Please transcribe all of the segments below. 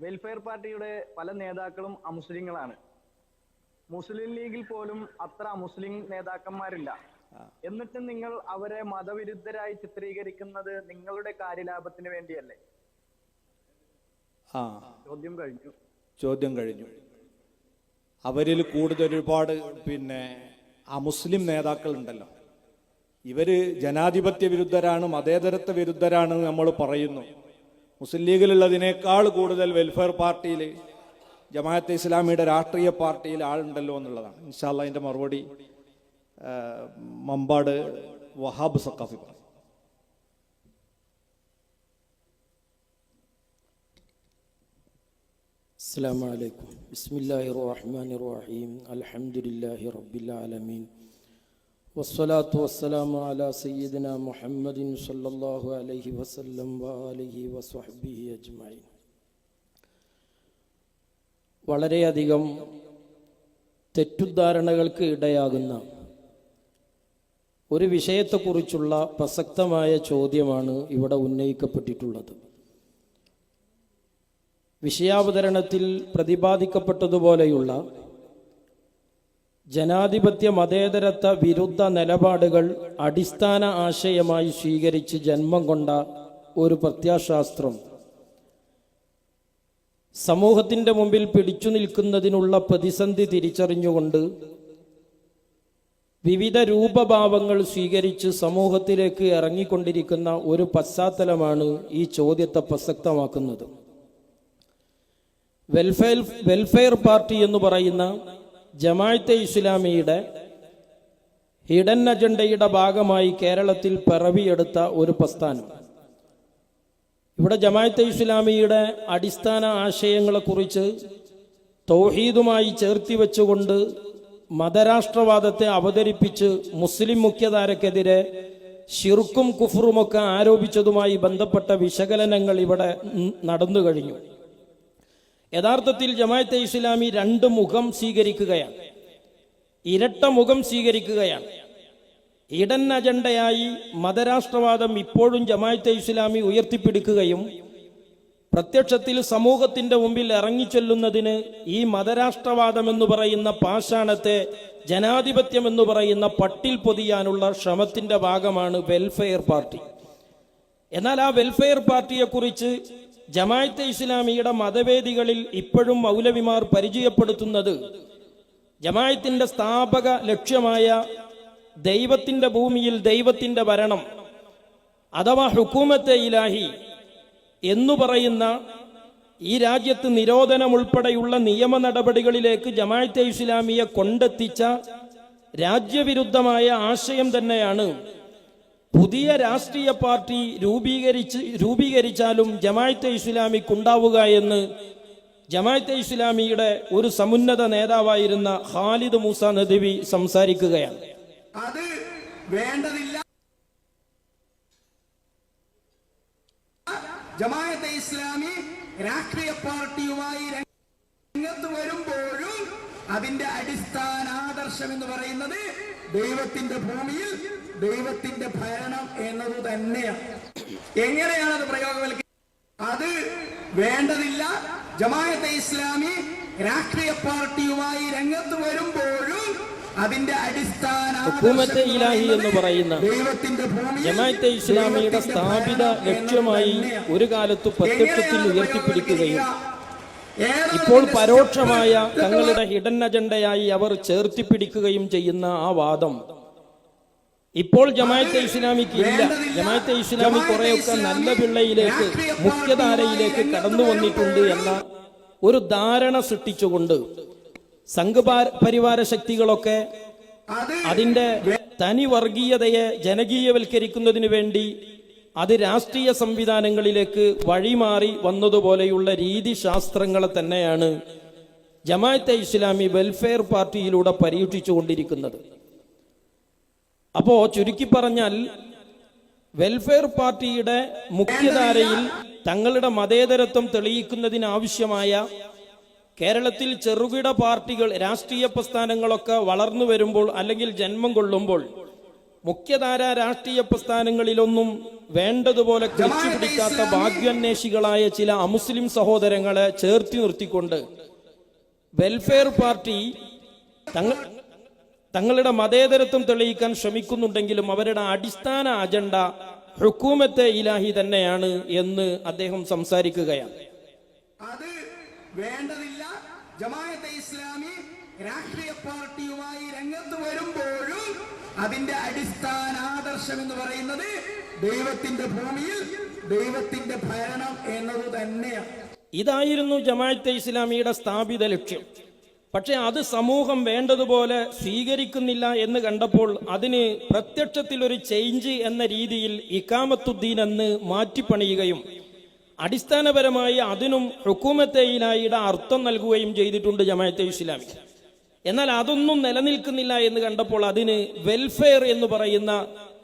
Welfare പാർട്ടിയുടെ പല നേതാക്കളും അമുസ്ലിങ്ങളാണ്. മുസ്ലിം ലീഗിൽ പോലും അത്ര അമുസ്ലിം നേതാക്കന്മാരില്ല. എന്നിട്ട് നിങ്ങൾ അവരെ മതവിരുദ്ധരായി ചിത്രീകരിക്കുന്നത് നിങ്ങളുടെ കാര്യലാഭത്തിന് വേണ്ടിയല്ലേ? ആ. ചോദ്യം കഴിഞ്ഞു. ചോദ്യം കഴിഞ്ഞു. അവരിൽ കൂടുതൽ ഒരുപാട് പിന്നെ അമുസ്ലിം നേതാക്കളുണ്ടല്ലോ. ഇവർ ജനാധിപത്യ വിരുദ്ധരാണ് മതേതരത്വ വിരുദ്ധരാണ് നമ്മൾ പറയുന്നു. മുസ്ലിം ലീഗിലുള്ളതിനേക്കാൾ കൂടുതൽ വെൽഫെയർ പാർട്ടിയിൽ ജമാഅത്തെ ഇസ്ലാമിയുടെ രാഷ്ട്രീയ പാർട്ടിയിൽ ആളുണ്ടല്ലോ എന്നുള്ളതാണ്. ഇൻഷാല്ല അതിന്റെ മറുപടി മമ്പാട് വഹാബ് സക്കാഫി പറഞ്ഞു അസ്സാം വലൈക്കും ബിസ്മില്ലാഹി റഹ്മാൻ റഹീം. അലഹമുല്ലാഹി റബ്ബിൽ ആലമീൻ. വസ്സലാത്തു വസ്സലാമു അലാ സയ്യിദിന മുഹമ്മദിൻ സല്ലല്ലാഹു അലൈഹി വസല്ലം വാലഹി വസ്വഹബിഹി അജ്മൈൻ വളരെയധികം തെറ്റുദ്ധാരണകൾക്ക് ഇടയാകുന്ന ഒരു വിഷയത്തെക്കുറിച്ചുള്ള പ്രസക്തമായ ചോദ്യമാണ് ഇവിടെ ഉന്നയിക്കപ്പെട്ടിട്ടുള്ളത്. വിഷയാവതരണത്തിൽ പ്രതിപാദിക്കപ്പെട്ടതുപോലെയുള്ള ജനാധിപത്യ മതേതരത്വ വിരുദ്ധ നിലപാടുകൾ അടിസ്ഥാന ആശയമായി സ്വീകരിച്ച് ജന്മം കൊണ്ട ഒരു പ്രത്യാശാസ്ത്രം സമൂഹത്തിന്റെ മുമ്പിൽ പിടിച്ചു നിൽക്കുന്നതിനുള്ള പ്രതിസന്ധി തിരിച്ചറിഞ്ഞുകൊണ്ട് വിവിധ രൂപഭാവങ്ങൾ സ്വീകരിച്ച് സമൂഹത്തിലേക്ക് ഇറങ്ങിക്കൊണ്ടിരിക്കുന്ന ഒരു പശ്ചാത്തലമാണ് ഈ ചോദ്യത്തെ പ്രസക്തമാക്കുന്നത്. വെൽഫെയർ വെൽഫെയർ പാർട്ടി എന്ന് പറയുന്ന ജമാഅത്തെ ഇസ്ലാമിയുടെ ഹിഡൻ അജണ്ടയുടെ ഭാഗമായി കേരളത്തിൽ പിറവിയെടുത്ത ഒരു പ്രസ്ഥാനം. ഇവിടെ ജമാഅത്തെ ഇസ്ലാമിയുടെ അടിസ്ഥാന ആശയങ്ങളെക്കുറിച്ച് തൗഹീദുമായി ചേർത്തി വെച്ചുകൊണ്ട് മതരാഷ്ട്രവാദത്തെ അവതരിപ്പിച്ച് മുസ്ലിം മുഖ്യധാരക്കെതിരെ ഷിർക്കും കുഫറുമൊക്കെ ആരോപിച്ചതുമായി ബന്ധപ്പെട്ട വിശകലനങ്ങൾ ഇവിടെ നടന്നു കഴിഞ്ഞു യഥാർത്ഥത്തിൽ ജമാഅത്തെ ഇസ്ലാമി രണ്ട് മുഖം സ്വീകരിക്കുകയാണ്. ഇരട്ട മുഖം സ്വീകരിക്കുകയാണ്. ഇടൻ അജണ്ടയായി മതരാഷ്ട്രവാദം ഇപ്പോഴും ജമാഅത്തെ ഇസ്ലാമി ഉയർത്തിപ്പിടിക്കുകയും പ്രത്യക്ഷത്തിൽ സമൂഹത്തിന്റെ മുമ്പിൽ ഇറങ്ങിച്ചെല്ലുന്നതിന് ഈ മതരാഷ്ട്രവാദം എന്ന് പറയുന്ന പാഷാണത്തെ ജനാധിപത്യം എന്ന് പറയുന്ന പട്ടിൽ പൊതിയാനുള്ള ശ്രമത്തിന്റെ ഭാഗമാണ് വെൽഫെയർ പാർട്ടി എന്നാൽ ആ വെൽഫെയർ പാർട്ടിയെക്കുറിച്ച് ജമാഅത്തെ ഇസ്ലാമിയുടെ മതവേദികളിൽ ഇപ്പോഴും മൗലവിമാർ പരിചയപ്പെടുത്തുന്നത് ജമാഅത്തിന്റെ സ്ഥാപക ലക്ഷ്യമായ ദൈവത്തിന്റെ ഭൂമിയിൽ ദൈവത്തിന്റെ ഭരണം അഥവാ ഹുക്കൂമത്തെ ഇലാഹി എന്നു പറയുന്ന ഈ രാജ്യത്ത് നിരോധനം ഉൾപ്പെടെയുള്ള നിയമ നടപടികളിലേക്ക് ജമാഅത്തെ ഇസ്ലാമിയെ കൊണ്ടെത്തിച്ച രാജ്യവിരുദ്ധമായ ആശയം തന്നെയാണ് പുതിയ രാഷ്ട്രീയ പാർട്ടി രൂപീകരിച്ച് രൂപീകരിച്ചാലും ജമായത്തെ ഇസ്ലാമിക്ക് ഉണ്ടാവുക എന്ന് ജമായത്തെ ഇസ്ലാമിയുടെ ഒരു സമുന്നത നേതാവായിരുന്ന ഖാലിദ് മൂസ നദവി സംസാരിക്കുകയാണ്. അത് വേണ്ടതില്ല. ഇസ്ലാമി രാഷ്ട്രീയ പാർട്ടിയുമായി രംഗത്ത് വരുമ്പോഴും അതിന്റെ അടിസ്ഥാന ആദർശം എന്ന് പറയുന്നത് ദൈവത്തിന്റെ ഭൂമിയിൽ ദൈവത്തിന്റെ ഭരണം എന്നത് തന്നെയാണ്. എങ്ങനെയാണ് അത് പ്രയോഗവൽക്ക അത് വേണ്ടതില്ല. ജമാഅത്തെ ഇസ്ലാമി രാഷ്ട്രീയ പാർട്ടിയുമായി രംഗത്ത് വരുമ്പോഴും അതിന്റെ അടിസ്ഥാന ഇലാഹി എന്ന് പറയുന്ന ജമാഅത്തെ ഇസ്ലാമിയുടെ സ്ഥാപിത ലക്ഷ്യമായി ഒരു കാലത്ത് പ്രത്യക്ഷത്തിൽ ഉയർത്തിപ്പിടിക്കുകയും ഇപ്പോൾ പരോക്ഷമായ തങ്ങളുടെ ഹിഡൻ അജണ്ടയായി അവർ ചേർത്തിപ്പിടിക്കുകയും ചെയ്യുന്ന ആ വാദം ഇപ്പോൾ ജമാഅത്തെ ഇസ്ലാമിക്ക് ഇല്ല. ജമാഅത്തെ ഇസ്ലാമി കുറെയൊക്കെ നല്ല പിള്ളയിലേക്ക് മുഖ്യധാരയിലേക്ക് കടന്നു വന്നിട്ടുണ്ട് എന്ന ഒരു ധാരണ സൃഷ്ടിച്ചുകൊണ്ട് സംഘപാ- പരിവാര ശക്തികളൊക്കെ അതിന്റെ തനി വർഗീയതയെ ജനകീയവൽക്കരിക്കുന്നതിന് വേണ്ടി അത് രാഷ്ട്രീയ സംവിധാനങ്ങളിലേക്ക് വഴിമാറി വന്നതുപോലെയുള്ള രീതിശാസ്ത്രങ്ങളെ തന്നെയാണ് ജമാഅത്തെ ഇസ്ലാമി വെൽഫെയർ പാർട്ടിയിലൂടെ പരീക്ഷിച്ചുകൊണ്ടിരിക്കുന്നത്. അപ്പോ ചുരുക്കി പറഞ്ഞാൽ വെൽഫെയർ പാർട്ടിയുടെ മുഖ്യധാരയിൽ തങ്ങളുടെ മതേതരത്വം തെളിയിക്കുന്നതിനാവശ്യമായ കേരളത്തിൽ ചെറുകിട പാർട്ടികൾ രാഷ്ട്രീയ പ്രസ്ഥാനങ്ങളൊക്കെ വളർന്നു വരുമ്പോൾ അല്ലെങ്കിൽ ജന്മം കൊള്ളുമ്പോൾ മുഖ്യധാര രാഷ്ട്രീയ പ്രസ്ഥാനങ്ങളിലൊന്നും വേണ്ടതുപോലെ ക്ലച്ച് പിടിക്കാത്ത ഭാഗ്യാന്വേഷികളായ ചില അമുസ്ലിം സഹോദരങ്ങളെ ചേർത്തി നിർത്തിക്കൊണ്ട് വെൽഫെയർ പാർട്ടി തങ്ങൾ തങ്ങളുടെ മതേതരത്വം തെളിയിക്കാൻ ശ്രമിക്കുന്നുണ്ടെങ്കിലും അവരുടെ അടിസ്ഥാന അജണ്ട ഹുക്കൂമത്തെ ഇലാഹി തന്നെയാണ് എന്ന് അദ്ദേഹം സംസാരിക്കുകയാണ്. അത് വേണ്ടതില്ല. ഇസ്ലാമി രാഷ്ട്രീയ പാർട്ടിയുമായി രംഗത്ത് വരുമ്പോഴും അതിന്റെ അടിസ്ഥാന ആദർശം എന്ന് പറയുന്നത് ദൈവത്തിന്റെ ഭൂമിയിൽ ദൈവത്തിന്റെ ഭരണം എന്നത് തന്നെയാണ്. ഇതായിരുന്നു ജമാഅത്തെ ഇസ്ലാമിയുടെ സ്ഥാപിത ലക്ഷ്യം. പക്ഷെ അത് സമൂഹം വേണ്ടതുപോലെ സ്വീകരിക്കുന്നില്ല എന്ന് കണ്ടപ്പോൾ അതിന് പ്രത്യക്ഷത്തിൽ ഒരു ചേഞ്ച് എന്ന രീതിയിൽ ഇക്കാമത്തുദ്ദീൻ എന്ന് മാറ്റിപ്പണിയുകയും അടിസ്ഥാനപരമായി അതിനും ഹുക്കൂമത്തെ ഇലായിയുടെ അർത്ഥം നൽകുകയും ചെയ്തിട്ടുണ്ട് ജമാഅത്തെ ഇസ്ലാമി. എന്നാൽ അതൊന്നും നിലനിൽക്കുന്നില്ല എന്ന് കണ്ടപ്പോൾ അതിന് വെൽഫെയർ എന്ന് പറയുന്ന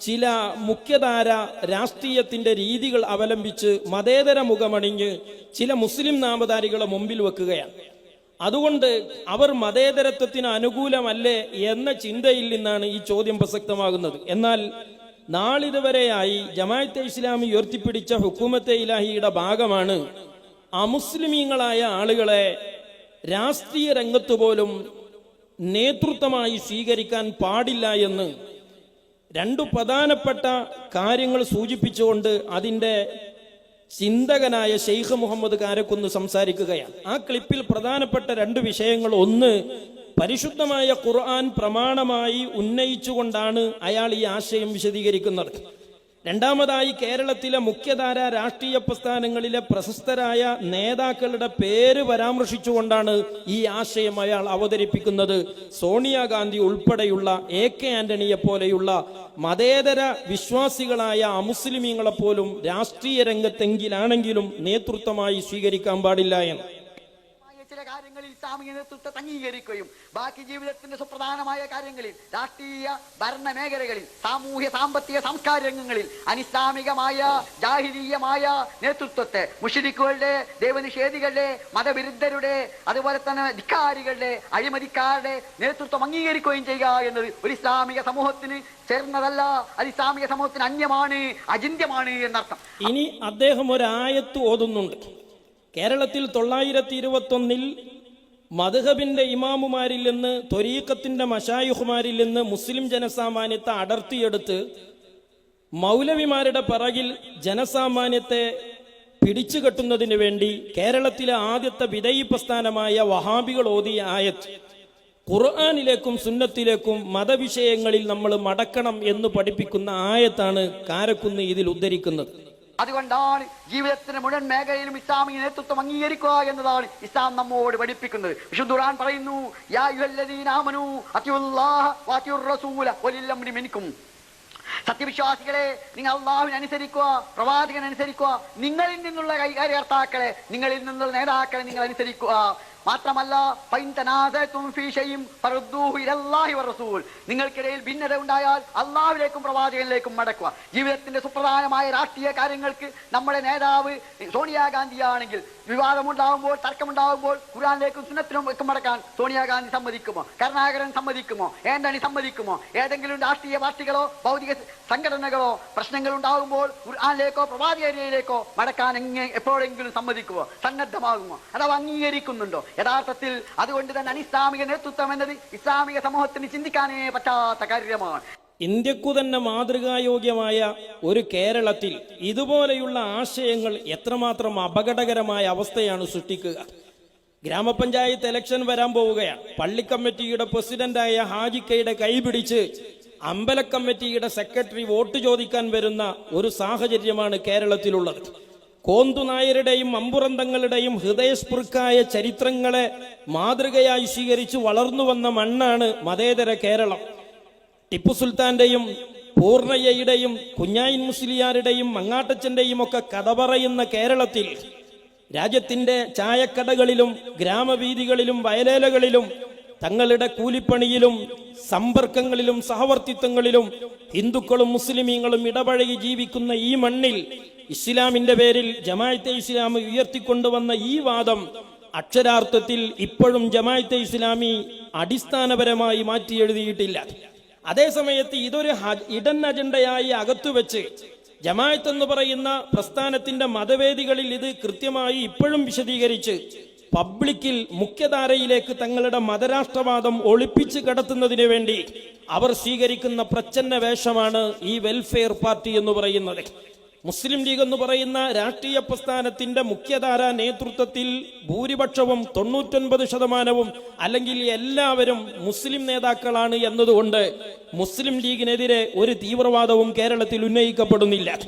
ചില മുഖ്യധാര രാഷ്ട്രീയത്തിന്റെ രീതികൾ അവലംബിച്ച് മതേതര മുഖമണിഞ്ഞ് ചില മുസ്ലിം നാമധാരികളെ മുമ്പിൽ വെക്കുകയാണ്. അതുകൊണ്ട് അവർ മതേതരത്വത്തിന് അനുകൂലമല്ലേ എന്ന ചിന്തയിൽ നിന്നാണ് ഈ ചോദ്യം പ്രസക്തമാകുന്നത്. എന്നാൽ നാളിതുവരെയായി ജമാഅത്തെ ഇസ്ലാമി ഉയർത്തിപ്പിടിച്ച ഹുക്കൂമത്തെ ഇലാഹിയുടെ ഭാഗമാണ് അമുസ്ലിമീങ്ങളായ ആളുകളെ രാഷ്ട്രീയ രംഗത്ത് പോലും നേതൃത്വമായി സ്വീകരിക്കാൻ പാടില്ല എന്ന് രണ്ടു പ്രധാനപ്പെട്ട കാര്യങ്ങൾ സൂചിപ്പിച്ചുകൊണ്ട് അതിന്റെ ചിന്തകനായ ഷെയ്ഖ് മുഹമ്മദ് കാരക്കുന്ന് സംസാരിക്കുകയാണ്. ആ ക്ലിപ്പിൽ പ്രധാനപ്പെട്ട രണ്ട് വിഷയങ്ങൾ. ഒന്ന് പരിശുദ്ധമായ ഖുർആൻ പ്രമാണമായി ഉന്നയിച്ചുകൊണ്ടാണ് അയാൾ ഈ ആശയം വിശദീകരിക്കുന്നത്. രണ്ടാമതായി കേരളത്തിലെ മുഖ്യധാര രാഷ്ട്രീയ പ്രസ്ഥാനങ്ങളിലെ പ്രശസ്തരായ നേതാക്കളുടെ പേര് പരാമർശിച്ചുകൊണ്ടാണ് ഈ ആശയം അയാൾ അവതരിപ്പിക്കുന്നത്. സോണിയാഗാന്ധി ഉൾപ്പെടെയുള്ള എ കെ ആന്റണിയെ പോലെയുള്ള മതേതര വിശ്വാസികളായ അമുസ്ലിമീങ്ങളെപ്പോലും രാഷ്ട്രീയ രംഗത്തെങ്കിലാണെങ്കിലും നേതൃത്വമായി സ്വീകരിക്കാൻ പാടില്ല എന്ന്. ഇസ്ലാമിക നേതൃത്വത്തെ അംഗീകരിക്കുകയും ബാക്കി ജീവിതത്തിന്റെ സുപ്രധാനമായ കാര്യങ്ങളിൽ രാഷ്ട്രീയ ഭരണ മേഖലകളിൽ സാമൂഹ്യ സാമ്പത്തിക സംസ്കാര രംഗങ്ങളിൽ അനിസ്ലാമികമായ ജാഹിരീയമായ നേതൃത്വത്തെ മുഷിരിക്കുകളുടെ ദൈവനിഷേധികളുടെ മതവിരുദ്ധരുടെ അതുപോലെ തന്നെ ധിക്കാരികളുടെ അഴിമതിക്കാരുടെ നേതൃത്വം അംഗീകരിക്കുകയും ചെയ്യുക എന്നത് ഒരു ഇസ്ലാമിക സമൂഹത്തിന് ചേർന്നതല്ല. അത് ഇസ്ലാമിക സമൂഹത്തിന് അന്യമാണ് അചിന്യമാണ് എന്നർത്ഥം. ഇനി അദ്ദേഹം ഒരായത്ത് ഓതുന്നുണ്ട്. കേരളത്തിൽ തൊള്ളായിരത്തി ഇരുപത്തൊന്നിൽ മധുഹബിന്റെ ഇമാമുമാരിൽ നിന്ന് ത്വരീക്കത്തിന്റെ മഷായുഹുമാരിൽ നിന്ന് മുസ്ലിം ജനസാമാന്യത്തെ അടർത്തിയെടുത്ത് മൗലവിമാരുടെ പിറകിൽ ജനസാമാന്യത്തെ പിടിച്ചു കെട്ടുന്നതിന് വേണ്ടി കേരളത്തിലെ ആദ്യത്തെ വിദയി പ്രസ്ഥാനമായ വഹാബികൾ ഓതിയ ആയത്ത് ഖുർആാനിലേക്കും സുന്നത്തിലേക്കും മതവിഷയങ്ങളിൽ നമ്മൾ മടക്കണം എന്ന് പഠിപ്പിക്കുന്ന ആയത്താണ് കാരക്കുന്ന് ഇതിൽ ഉദ്ധരിക്കുന്നത്. അതുകൊണ്ടാണ് ജീവിതത്തിന് മുഴുവൻ മേഖലയിലും ഇസ്ലാമിക നേതൃത്വം അംഗീകരിക്കുക എന്നതാണ് ഇസ്ലാം നമ്മോട് പഠിപ്പിക്കുന്നത്. വിശുദ്ധ ഖുർആൻ പറയുന്നു സത്യവിശ്വാസികളെ നിങ്ങൾ അള്ളാഹുവിനെ അനുസരിക്കുക പ്രവാചകൻ അനുസരിക്കുക നിങ്ങളിൽ നിന്നുള്ള കൈകാര്യകർത്താക്കളെ നിങ്ങളിൽ നിന്നുള്ള നേതാക്കളെ നിങ്ങൾ അനുസരിക്കുക. മാത്രമല്ല നിങ്ങൾക്കിടയിൽ ഭിന്നത ഉണ്ടായാൽ അള്ളാഹുലേക്കും പ്രവാചകനിലേക്കും മടക്കുക. ജീവിതത്തിന്റെ സുപ്രധാനമായ രാഷ്ട്രീയ കാര്യങ്ങൾക്ക് നമ്മുടെ നേതാവ് സോണിയാഗാന്ധിയാണെങ്കിൽ വിവാദമുണ്ടാകുമ്പോൾ തർക്കമുണ്ടാകുമ്പോൾ ഖുർആനിലേക്കും സുന്നത്തിനും ഒക്കെ മടക്കാൻ സോണിയാഗാന്ധി സമ്മതിക്കുമോ? കരുണാകരൻ സമ്മതിക്കുമോ? ഏന്തണി സമ്മതിക്കുമോ? ഏതെങ്കിലും രാഷ്ട്രീയ പാർട്ടികളോ ഭൗതിക സംഘടനകളോ പ്രശ്നങ്ങൾ ഉണ്ടാകുമ്പോൾ ഖുർആാനിലേക്കോ പ്രവാചകനിലേക്കോ മടക്കാൻ എങ്ങനെ എപ്പോഴെങ്കിലും സമ്മതിക്കുമോ? സന്നദ്ധമാകുമോ? അഥവാ അംഗീകരിക്കുന്നുണ്ടോ? യഥാർത്ഥത്തിൽ അതുകൊണ്ട് തന്നെ അനിസ്ലാമിക നേതൃത്വം എന്നത് ഇസ്ലാമിക സമൂഹത്തിന് ചിന്തിക്കാനേ പറ്റാത്ത കാര്യമാണ്. ഇന്ത്യക്കു തന്നെ മാതൃകായോഗ്യമായ ഒരു കേരളത്തിൽ ഇതുപോലെയുള്ള ആശയങ്ങൾ എത്രമാത്രം അപകടകരമായ അവസ്ഥയാണ് സൃഷ്ടിക്കുക. ഗ്രാമപഞ്ചായത്ത് ഇലക്ഷൻ വരാൻ പോവുകയാണ്. പള്ളി കമ്മിറ്റിയുടെ പ്രസിഡന്റായ ഹാജിക്കയുടെ കൈപിടിച്ച് അമ്പല കമ്മിറ്റിയുടെ സെക്രട്ടറി വോട്ട് ചോദിക്കാൻ വരുന്ന ഒരു സാഹചര്യമാണ് കേരളത്തിലുള്ളത്. കോന്തുനായരുടെയും അമ്പുറന്തങ്ങളുടെയും ഹൃദയസ്പൃക്കായ ചരിത്രങ്ങളെ മാതൃകയായി സ്വീകരിച്ച് വളർന്നു വന്ന മണ്ണാണ് മതേതര കേരളം. ടിപ്പു സുൽത്താന്റെയും പൂർണയ്യയുടെയും കുഞ്ഞായിൻ മുസ്ലിയാരുടെയും മങ്ങാട്ടച്ചന്റെയും ഒക്കെ കഥ പറയുന്ന കേരളത്തിൽ രാജ്യത്തിന്റെ ചായക്കടകളിലും ഗ്രാമവീതികളിലും വയലേലകളിലും തങ്ങളുടെ കൂലിപ്പണിയിലും സമ്പർക്കങ്ങളിലും സഹവർത്തിത്വങ്ങളിലും ഹിന്ദുക്കളും മുസ്ലിമീങ്ങളും ഇടപഴകി ജീവിക്കുന്ന ഈ മണ്ണിൽ ഇസ്ലാമിന്റെ പേരിൽ ജമായത്തെ ഇസ്ലാമി ഉയർത്തിക്കൊണ്ടുവന്ന ഈ വാദം അക്ഷരാർത്ഥത്തിൽ ഇപ്പോഴും ജമായത്തെ ഇസ്ലാമി അടിസ്ഥാനപരമായി മാറ്റി എഴുതിയിട്ടില്ല അതേസമയത്ത് ഇതൊരു ഇടൻ അജണ്ടയായി അകത്തു വെച്ച് ജമായത്ത് എന്ന് പറയുന്ന പ്രസ്ഥാനത്തിന്റെ മതവേദികളിൽ ഇത് കൃത്യമായി ഇപ്പോഴും വിശദീകരിച്ച് പബ്ലിക്കിൽ മുഖ്യധാരയിലേക്ക് തങ്ങളുടെ മതരാഷ്ട്രവാദം ഒളിപ്പിച്ച് കടത്തുന്നതിന് വേണ്ടി അവർ സ്വീകരിക്കുന്ന പ്രച്ഛന്ന വേഷമാണ് ഈ വെൽഫെയർ പാർട്ടി എന്ന് പറയുന്നത്. മുസ്ലിം ലീഗ് എന്ന് പറയുന്ന രാഷ്ട്രീയ പ്രസ്ഥാനത്തിന്റെ മുഖ്യധാര നേതൃത്വത്തിൽ ഭൂരിപക്ഷവും തൊണ്ണൂറ്റൊൻപത് ശതമാനവും അല്ലെങ്കിൽ എല്ലാവരും മുസ്ലിം നേതാക്കളാണ് എന്നതുകൊണ്ട് മുസ്ലിം ലീഗിനെതിരെ ഒരു തീവ്രവാദവും കേരളത്തിൽ ഉന്നയിക്കപ്പെടുന്നില്ല.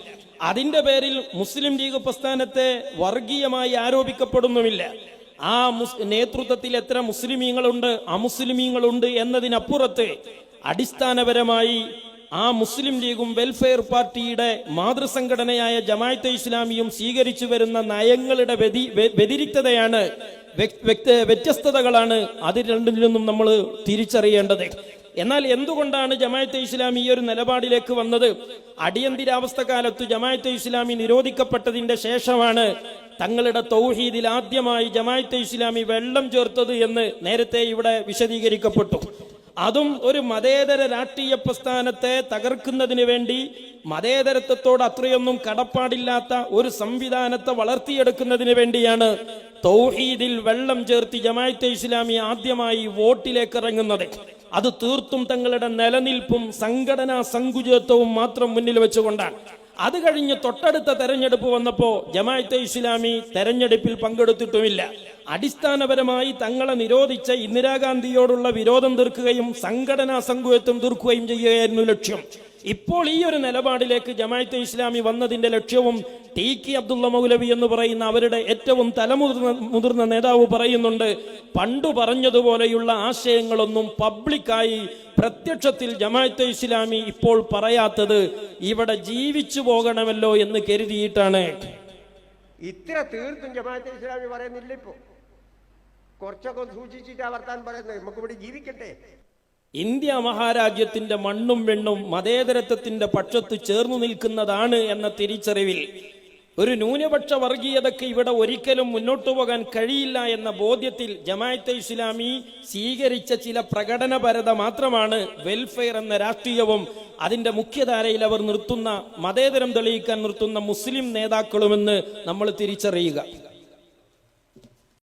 അതിന്റെ പേരിൽ മുസ്ലിം ലീഗ് പ്രസ്ഥാനത്തെ വർഗീയമായി ആരോപിക്കപ്പെടുന്നുമില്ല. ആ നേതൃത്വത്തിൽ എത്ര മുസ്ലിമീങ്ങളുണ്ട് അമുസ്ലിമീങ്ങളുണ്ട് എന്നതിനപ്പുറത്ത് അടിസ്ഥാനപരമായി ആ മുസ്ലിം ലീഗും വെൽഫെയർ പാർട്ടിയുടെ മാതൃസംഘടനയായ ജമാഅത്തെ ഇസ്ലാമിയും സ്വീകരിച്ചു വരുന്ന നയങ്ങളുടെ വ്യതി- വ്യ- വ്യതിരിക്തതയാണ് വ്യത്യസ്തതകളാണ് അത് രണ്ടിൽ നിന്നും നമ്മൾ തിരിച്ചറിയേണ്ടത്. എന്നാൽ എന്തുകൊണ്ടാണ് ജമാഅത്തെ ഇസ്ലാമി ഈ ഒരു നിലപാടിലേക്ക് വന്നത്? അടിയന്തരാവസ്ഥ കാലത്ത് ജമാഅത്തെ ഇസ്ലാമി നിരോധിക്കപ്പെട്ടതിന്റെ ശേഷമാണ് തങ്ങളുടെ തൗഹീദിൽ ആദ്യമായി ജമാഅത്തെ ഇസ്ലാമി വെള്ളം ചേർത്തത് എന്ന് നേരത്തെ ഇവിടെ വിശദീകരിക്കപ്പെട്ടു. അതും ഒരു മതേതര രാഷ്ട്രീയ പ്രസ്ഥാനത്തെ തകർക്കുന്നതിന് വേണ്ടി മതേതരത്വത്തോട് അത്രയൊന്നും കടപ്പാടില്ലാത്ത ഒരു സംവിധാനത്തെ വളർത്തിയെടുക്കുന്നതിന് വേണ്ടിയാണ് തൗഹീദിൽ വെള്ളം ചേർത്തി ജമാഅത്തെ ഇസ്ലാമി ആദ്യമായി വോട്ടിലേക്ക് ഇറങ്ങുന്നത്. അത് തീർത്തും തങ്ങളുടെ നിലനിൽപ്പും സംഘടനാ സങ്കുചിതത്വവും മാത്രം മുന്നിൽ വെച്ചുകൊണ്ടാണ്. അത് കഴിഞ്ഞ് തൊട്ടടുത്ത തെരഞ്ഞെടുപ്പ് വന്നപ്പോ ജമാഅത്തെ ഇസ്ലാമി തെരഞ്ഞെടുപ്പിൽ പങ്കെടുത്തിട്ടുമില്ല. അടിസ്ഥാനപരമായി തങ്ങളെ നിരോധിച്ച ഇന്ദിരാഗാന്ധിയോടുള്ള വിരോധം തീർക്കുകയും സംഘടനാ സംഘത്വം തീർക്കുകയും ചെയ്യുകയായിരുന്നു ലക്ഷ്യം. ഇപ്പോൾ ഈ ഒരു നിലപാടിലേക്ക് ജമാഅത്തെ ഇസ്ലാമി വന്നതിന്റെ ലക്ഷ്യവും ടി കെ അബ്ദുള്ള മൗലവി എന്ന് പറയുന്ന അവരുടെ ഏറ്റവും തലമുതിർന്ന മുതിർന്ന നേതാവ് പറയുന്നുണ്ട് പണ്ടു പറഞ്ഞതുപോലെയുള്ള ആശയങ്ങളൊന്നും പബ്ലിക്കായി പ്രത്യക്ഷത്തിൽ ജമാഅത്തെ ഇസ്ലാമി ഇപ്പോൾ പറയാത്തത് ഇവിടെ ജീവിച്ചു പോകണമല്ലോ എന്ന് കരുതിയിട്ടാണ്. ഇത്ര തീർത്തും ജമാഅത്തെ ഇസ്ലാമി പറയുന്നില്ല ഇപ്പോ കുറച്ചൊക്കെ സൂക്ഷിച്ചിട്ടാ വർത്താൻ പറയുന്നത്. നമുക്ക് ഇവിടെ ജീവിക്കട്ടെ. ഇന്ത്യ മഹാരാജ്യത്തിന്റെ മണ്ണും വെണ്ണും മതേതരത്വത്തിന്റെ പക്ഷത്ത് ചേർന്നു നിൽക്കുന്നതാണ് എന്ന തിരിച്ചറിവിൽ ഒരു ന്യൂനപക്ഷ വർഗീയതയ്ക്ക് ഇവിടെ ഒരിക്കലും മുന്നോട്ടു പോകാൻ കഴിയില്ല എന്ന ബോധ്യത്തിൽ ജമാഅത്തെ ഇസ്ലാമി സ്വീകരിച്ച ചില പ്രകടനപരത മാത്രമാണ് വെൽഫെയർ എന്ന രാഷ്ട്രീയവും അതിന്റെ മുഖ്യധാരയിൽ അവർ നിർത്തുന്ന മതേതരം തെളിയിക്കാൻ നിർത്തുന്ന മുസ്ലിം നേതാക്കളുമെന്ന് നമ്മൾ തിരിച്ചറിയുക.